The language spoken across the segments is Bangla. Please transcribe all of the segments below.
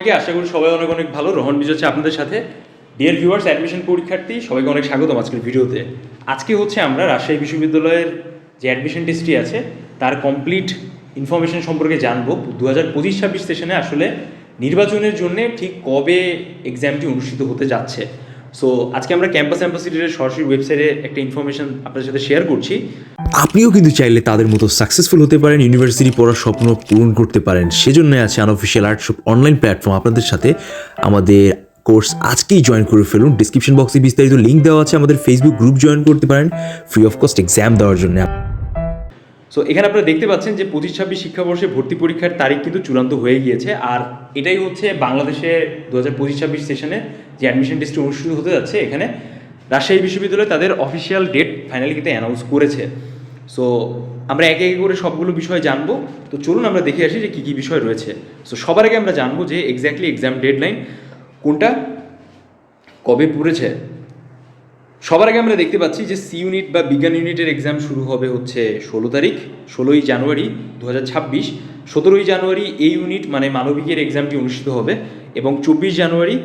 সবাইকে আশা করি সবাই অনেক অনেক ভালো। রোহন বিজ হচ্ছে আপনাদের সাথে। ডিয়ার ভিউয়ার্স অ্যাডমিশন পরীক্ষার্থী, সবাইকে অনেক স্বাগতম আজকের ভিডিওতে। আজকে হচ্ছে আমরা রাজশাহী বিশ্ববিদ্যালয়ের যে অ্যাডমিশন টেস্টটি আছে, তার কমপ্লিট ইনফরমেশন সম্পর্কে জানব। দু হাজার পঁচিশ ছাব্বিশ সেশনে আসলে নির্বাচনের জন্য ঠিক কবে এক্সামটি অনুষ্ঠিত হতে যাচ্ছে। সো আজকে আমরা ক্যাম্পাস অ্যাম্বাসিডারের সরাসরি ওয়েবসাইটে একটা ইনফরমেশন আপনাদের সাথে শেয়ার করছি। আপনিও কিন্তু চাইলে তাদের মতো সাকসেসফুল হতে পারেন ইউনিভার্সিটি পড়ার স্বপ্ন পূরণ করতে পারেন। সেজন্য আছে আনঅফিসিয়াল আর্টশপ অনলাইন প্ল্যাটফর্ম আপনাদের সাথে আমাদের কোর্স আজকেই জয়েন করে ফেলুন। ডিসক্রিপশন বক্সে বিস্তারিত লিঙ্ক দেওয়া আছে। আমাদের ফেসবুক গ্রুপ জয়েন করতে পারেন ফ্রি অফ কস্ট এক্সাম দেওয়ার জন্য। সো এখানে আপনারা দেখতে পাচ্ছেন যে পঁচিশ ছাব্বিশ শিক্ষাবর্ষে ভর্তি পরীক্ষার তারিখ কিন্তু চূড়ান্ত হয়ে গিয়েছে। আর এটাই হচ্ছে বাংলাদেশে দু হাজার পঁচিশ ছাব্বিশ সেশনে যে অ্যাডমিশন টেস্টটি অনুষ্ঠিত হতে যাচ্ছে এখানে। রাজশাহী বিশ্ববিদ্যালয় তাদের অফিসিয়াল ডেট ফাইনালি কিন্তু অ্যানাউন্স করেছে। সো আমরা একে একে করে সবগুলো বিষয় জানব। তো চলুন আমরা দেখে আসি যে কী কী বিষয় রয়েছে। সো সবার আগে আমরা জানব যে এক্স্যাক্টলি এক্সাম ডেডলাইন কোনটা, কবে পড়েছে। সবার আগে আমরা দেখতে পাচ্ছি যে সি ইউনিট বা বিজ্ঞান ইউনিটের এক্সাম শুরু হবে হচ্ছে ষোলো তারিখ, ষোলোই জানুয়ারি দু হাজার ছাব্বিশ। সতেরোই জানুয়ারি এই ইউনিট মানে মানবিকের এক্সামটি অনুষ্ঠিত হবে এবং চব্বিশ জানুয়ারি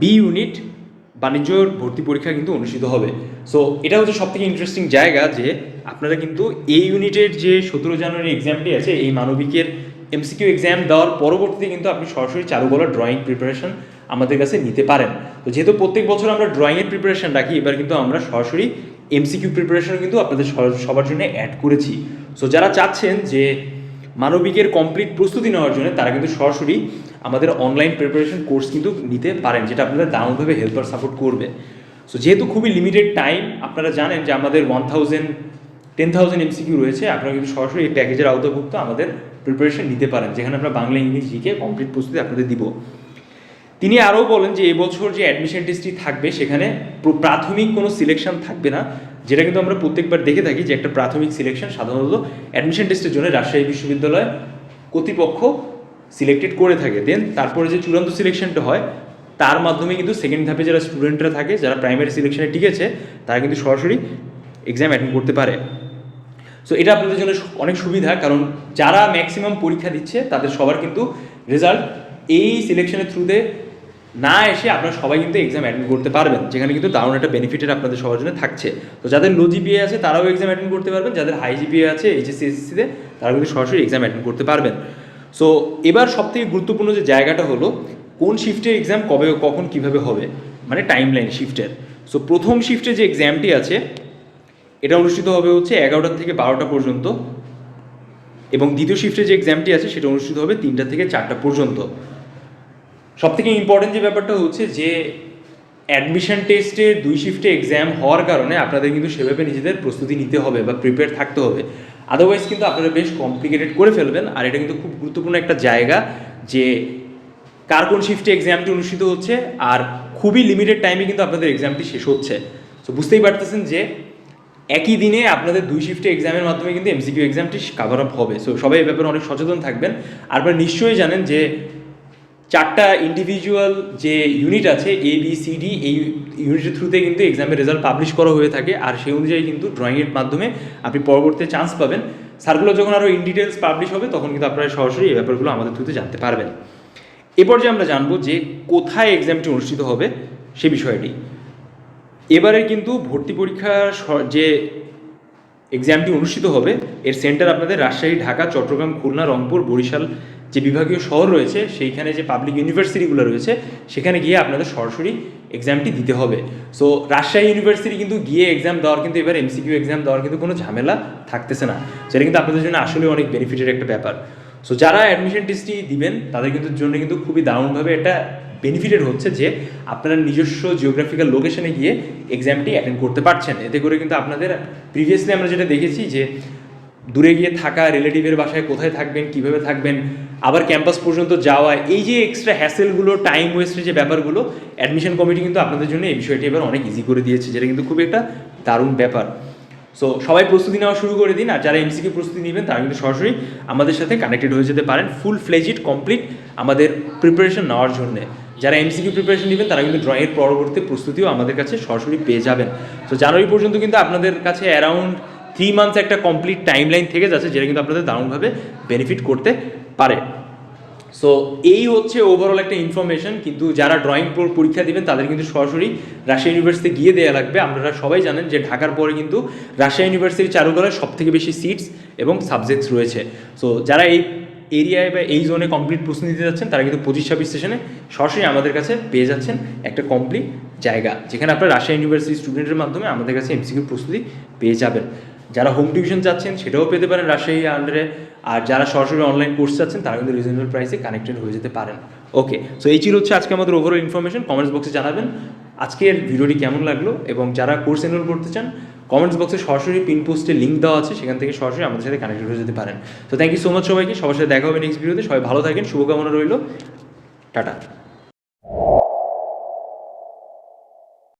বি ইউনিট বাণিজ্য ভর্তি পরীক্ষা কিন্তু অনুষ্ঠিত হবে। সো এটা হচ্ছে সব থেকে ইন্টারেস্টিং জায়গা যে আপনারা কিন্তু এই ইউনিটের যে সতেরো জানুয়ারি এক্সামটি আছে, এই মানবিকের এমসিকিউ এক্সাম দেওয়ার পরবর্তীতে কিন্তু আপনি সরাসরি চারুকলা ড্রয়িং প্রিপারেশন আমাদের কাছে নিতে পারেন। তো যেহেতু প্রত্যেক বছর আমরা ড্রয়িংয়ের প্রিপারেশন রাখি, এবার কিন্তু আমরা সরাসরি এমসিকিউ প্রিপারেশন কিন্তু আপনাদের সবার জন্য অ্যাড করেছি। সো যারা চাচ্ছেন যে মানবিকের কমপ্লিট প্রস্তুতি নেওয়ার জন্য, তারা কিন্তু সরাসরি আমাদের অনলাইন প্রিপারেশন কোর্স কিন্তু নিতে পারেন, যেটা আপনারা দারুণভাবে হেল্পার সাপোর্ট করবে। সো যেহেতু খুবই লিমিটেড টাইম আপনারা জানেন যে আমাদের one thousand ten thousand MCQ রয়েছে, আপনারা কিন্তু সরাসরি এই প্যাকেজের আওতাভুক্ত আমাদের প্রিপারেশন নিতে পারেন, যেখানে আমরা বাংলা, ইংলিশ জিকে কমপ্লিট প্রস্তুতি আপনাদের দিব। তিনি আরও বলেন যে এবছর যে অ্যাডমিশন টেস্টটি থাকবে, সেখানে প্রাথমিক কোনো সিলেকশন থাকবে না, যেটা কিন্তু আমরা প্রত্যেকবার দেখে থাকি যে একটা প্রাথমিক সিলেকশন সাধারণত অ্যাডমিশন টেস্টের জন্য রাজশাহী বিশ্ববিদ্যালয় কর্তৃপক্ষ সিলেক্টেড করে থাকে। দেন তারপরে যে চূড়ান্ত সিলেকশনটা হয়, তার মাধ্যমে কিন্তু সেকেন্ড ধাপে যারা স্টুডেন্টরা থাকে, যারা প্রাইমারি সিলেকশনে টিকেছে, তারা কিন্তু সরাসরি এক্সাম অ্যাটেন্ড করতে পারে। সো এটা আপনাদের জন্য অনেক সুবিধা, কারণ যারা ম্যাক্সিমাম পরীক্ষা দিচ্ছে, তাদের সবার কিন্তু রেজাল্ট এই সিলেকশনের থ্রুতে না এসে আপনারা সবাই কিন্তু এক্সাম অ্যাটেন্ড করতে পারবেন, যেখানে কিন্তু দারুণ একটা বেনিফিটের আপনাদের সবার জন্য থাকছে। তো যাদের লো জিপিএ আছে, তারাও এক্সাম অ্যাটেন্ড করতে পারবেন, যাদের হাই জিপিএ আছে এইচএসসি এসএসসিতে তারা কিন্তু সরাসরি এক্সাম অ্যাটেন্ড করতে পারবেন। সো এবার সবথেকে গুরুত্বপূর্ণ যে জায়গাটা হলো, কোন শিফটের এক্সাম কবে কখন কীভাবে হবে মানে টাইম লাইন শিফটের সো প্রথম শিফটে যে এক্সামটি আছে, এটা অনুষ্ঠিত হবে হচ্ছে এগারোটা থেকে বারোটা পর্যন্ত এবং দ্বিতীয় শিফটে যে এক্সামটি আছে, সেটা অনুষ্ঠিত হবে তিনটা থেকে চারটা পর্যন্ত। সব থেকে ইম্পর্টেন্ট যে ব্যাপারটা হচ্ছে যে অ্যাডমিশন টেস্টে দুই শিফটে এক্সাম হওয়ার কারণে আপনাদের কিন্তু সেভাবে নিজেদের প্রস্তুতি নিতে হবে বা প্রিপেয়ার থাকতে হবে। আদারওয়াইজ কিন্তু আপনারা বেশ কমপ্লিকেটেড করে ফেলবেন। আর এটা কিন্তু খুব গুরুত্বপূর্ণ একটা জায়গা যে কার কোন শিফটে এক্সামটি অনুষ্ঠিত হচ্ছে আর খুবই লিমিটেড টাইমে কিন্তু আপনাদের এক্সামটি শেষ হচ্ছে। তো বুঝতেই পারতেছেন যে একই দিনে আপনাদের দুই শিফটে এক্সামের মাধ্যমে কিন্তু এমসিকিউ এক্সামটি কাভার আপ হবে। সো সবাই এই ব্যাপারে অনেক সচেতন থাকবেন। আর আপনারা নিশ্চয়ই জানেন যে চারটা ইন্ডিভিজুয়াল যে ইউনিট আছে এ বি সি ডি এই ইউনিটের থ্রুতে কিন্তু এক্সামের রেজাল্ট পাবলিশ করা হয়ে থাকে। আর সেই অনুযায়ী কিন্তু ড্রয়িংয়ের মাধ্যমে আপনি পরবর্তীতে চান্স পাবেন। সার্কুলার যখন আরও ইন ডিটেলস পাবলিশ হবে, তখন কিন্তু আপনারা সরাসরি এই ব্যাপারগুলো আমাদের থ্রুতে জানতে পারবেন। এরপর যে আমরা জানব যে কোথায় এক্সামটি অনুষ্ঠিত হবে সে বিষয়টি। এবারে কিন্তু ভর্তি পরীক্ষার যে এক্সামটি অনুষ্ঠিত হবে, এর সেন্টার আপনাদের রাজশাহী, ঢাকা, চট্টগ্রাম, খুলনা, রংপুর, বরিশাল যে বিভাগীয় শহর রয়েছে, সেইখানে যে পাবলিক ইউনিভার্সিটিগুলো রয়েছে, সেখানে গিয়ে আপনাদের সরাসরি এক্সামটি দিতে হবে। সো রাজশাহী ইউনিভার্সিটি কিন্তু গিয়ে এক্সাম দেওয়ার কিন্তু এবার এমসিকিউ এক্সাম দেওয়ার কিন্তু কোনো ঝামেলা থাকতেছে না। সেটা কিন্তু আপনাদের জন্য আসলে অনেক বেনিফিটের একটা ব্যাপার। সো যারা অ্যাডমিশন টেস্টটি দিবেন, তাদের কিন্তু জন্য কিন্তু খুবই দারুণভাবে একটা বেনিফিটেড হচ্ছে যে, আপনারা নিজস্ব জিওগ্রাফিক্যাল লোকেশনে গিয়ে এক্সামটি অ্যাটেন্ড করতে পারছেন। এতে করে কিন্তু আপনাদের প্রিভিয়াসলি আমরা যেটা দেখেছি যে দূরে গিয়ে থাকা রিলেটিভের বাসায় কোথায় থাকবেন, কীভাবে থাকবেন, আবার ক্যাম্পাস পর্যন্ত যাওয়া, এই যে এক্সট্রা হ্যাসেলগুলো টাইম ওয়েস্টের যে ব্যাপারগুলো অ্যাডমিশন কমিটি কিন্তু আপনাদের জন্য এই বিষয়টি এবার অনেক ইজি করে দিয়েছে, যেটা কিন্তু খুবই একটা দারুণ ব্যাপার। সো সবাই প্রস্তুতি নেওয়া শুরু করে দিন, আর যারা এমসিকে প্রস্তুতি নেবেন, তারা কিন্তু সরাসরি আমাদের সাথে কানেক্টেড হয়ে যেতে পারেন ফুল ফ্লেজিড কমপ্লিট আমাদের প্রিপারেশন নেওয়ার জন্য। যারা এমসিকিউ প্রিপারেশন নেবেন, তারা কিন্তু ড্রয়িংয়ের পরবর্তী প্রস্তুতিও আমাদের কাছে সরাসরি পেয়ে যাবেন। তো জানুয়ারি পর্যন্ত কিন্তু আপনাদের কাছে অ্যারাউন্ড থ্রি মান্থস একটা কমপ্লিট টাইম লাইন থেকে যাচ্ছে, যেটা কিন্তু আপনাদের দারুণভাবে বেনিফিট করতে পারে। সো এই হচ্ছে ওভারঅল একটা ইনফরমেশন কিন্তু যারা ড্রয়িং পরীক্ষা দিবেন, তাদের কিন্তু সরাসরি রাশিয়া ইউনিভার্সিটি গিয়ে দেওয়া লাগবে। আপনারা সবাই জানেন যে ঢাকার পরে কিন্তু রাশিয়া ইউনিভার্সিটির চারুকলায় সব থেকে বেশি সিটস এবং সাবজেক্টস রয়েছে। সো যারা এই এরিয়ায় বা এই জোনে কমপ্লিট প্রশ্ন দিতে যাচ্ছেন, তারা কিন্তু পঁচিশ ছাব্বিশ স্টেশনে সরাসরি আমাদের কাছে পেয়ে যাচ্ছেন একটা কমপ্লিট জায়গা, যেখানে আপনারা রাশিয়া ইউনিভার্সিটি স্টুডেন্টের মাধ্যমে আমাদের কাছে এমসিকিউ প্রস্তুতি পেয়ে যাবেন। যারা হোম টিউশন চাচ্ছেন, সেটাও পেতে পারেন রাজশাহী আন্ডারে আর যারা সরাসরি অনলাইন কোর্স চাচ্ছেন, তারা কিন্তু রিজনেবল প্রাইসে কানেক্টেড হয়ে যেতে পারেন। ওকে সো এই ছিল হচ্ছে আজকে আমাদের ওভারঅল ইনফরমেশন কমেন্টস বক্সে জানাবেন। আজকের ভিডিওটি কেমন লাগল? এবং যারা কোর্স এনরোল করতে চান কমেন্টস বক্সে সরাসরি পিন পোস্টে লিঙ্ক দেওয়া আছে। সেখান থেকে সরাসরি আমাদের সাথে কানেক্টেড হয়ে যেতে পারেন। তো থ্যাংক ইউ সো মাচ সবাইকে। সবার সাথে দেখা হবে নেক্সট ভিডিওতে সবাই ভালো থাকেন, শুভকামনা রইল। টাটা।